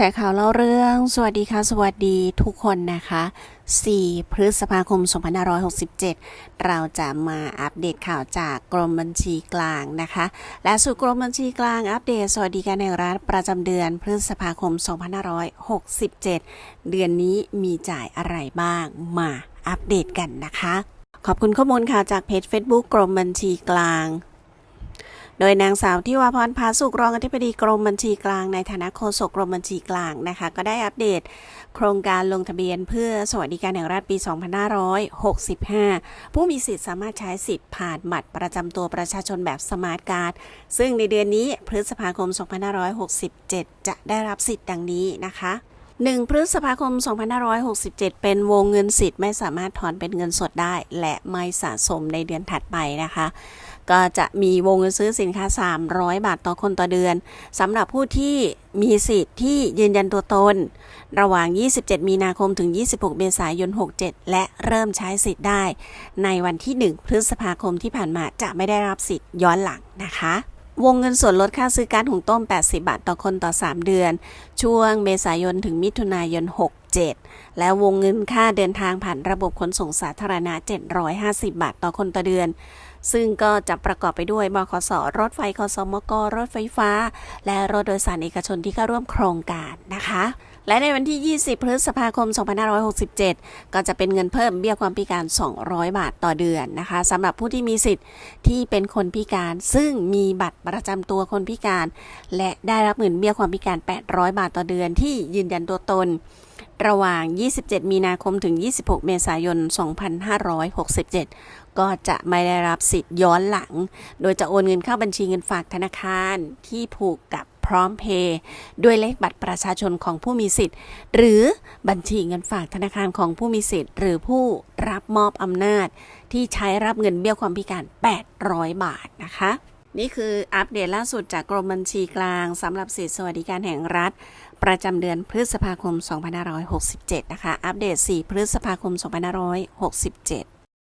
ชร์ข่าวเล่าเรื่อง สวัสดีค่ะ สวัสดีทุกคนนะคะ 4 พฤษภาคม 2567 เราจะมาอัปเดตข่าวจากกรมบัญชีกลางนะคะ และสู่กรมบัญชีกลางอัปเดต สวัสดิการแห่งรัฐประจำเดือนพฤษภาคม 2567 เดือนนี้มีจ่ายอะไรบ้างมาอัปเดตกันนะคะ ขอบคุณข้อมูลข่าวจากเพจ Facebook กรมบัญชีกลาง โดยนางสาวที่วาพรพาสุขรองอธิบดีกรมบัญชีกลางในฐานะโฆษกกรมบัญชีกลางนะคะ ก็ได้อัปเดต โครงการลงทะเบียนเพื่อสวัสดิการแห่งรัฐปี 2565 ผู้มีสิทธิ์สามารถใช้สิทธิ์ผ่านบัตรประจำตัวประชาชนแบบสมาร์ทการ์ด ซึ่งในเดือนนี้พฤษภาคม 2567 จะได้รับสิทธิ์ดังนี้นะคะ 1 พฤษภาคม 2567 เป็นวงเงินสิทธิ์ไม่สามารถถอนเป็นเงินสดได้ และไม่สะสมในเดือนถัดไปนะคะ ก็จะมีวงเงินซื้อสินค้า 300 บาทต่อคนต่อเดือนสำหรับผู้ที่มีสิทธิ์ที่ยืนยันตัวตน ระหว่าง 27 มีนาคมถึง 26 เมษายน 67 และเริ่มใช้สิทธิ์ได้ ในวันที่ 1 พฤษภาคมที่ผ่านมาจะไม่ได้รับสิทธิ์ย้อนหลังนะคะ วงเงินส่วนลดค่าซื้อการหุงต้ม 80 บาทต่อคนต่อ 3 เดือน ช่วงเมษายนถึงมิถุนายน 67 และวงเงินค่าเดินทางผ่านระบบขนส่งสาธารณะ 750 บาทต่อคนต่อเดือน ซึ่งก็จะประกอบไปด้วยบขสรถไฟคสมกรถไฟฟ้า และรถโดยสารเอกชนที่เข้าร่วมโครงการนะคะ และในวันที่ 20 พฤษภาคม 2567 ก็จะเป็นเงินเพิ่มเบี้ยความพิการ 200 บาทต่อเดือนนะคะสำหรับผู้ที่มีสิทธิ์ที่เป็นคนพิการ ซึ่งมีบัตรประจำตัวคนพิการ และได้รับเงินเบี้ยความพิการ 800 บาทต่อเดือน ที่ยืนยันตัวตน ระหว่าง 27 มีนาคมถึง 26 เมษายน 2567ก็จะไม่ได้รับสิทธิ์ย้อนหลัง โดยจะโอนเงินเข้าบัญชีเงินฝากธนาคารที่ผูกกับ ร้อมเพย์ด้วยเลขบัตรประชาชนของผู้มีสิทธิ์ หรือบัญชีเงินฝากธนาคารของผู้มีสิทธิ์ หรือผู้รับมอบอำนาจ ที่ใช้รับเงินเบี้ยความพิการ 800 บาทนะคะนี่คืออัปเดตล่าสุดจากกรมบัญชีกลางสำหรับสิทธิสวัสดิการแห่งรัฐ ประจำเดือนพฤษภาคม 2567 นะคะ อัปเดต 4 พฤษภาคม 2567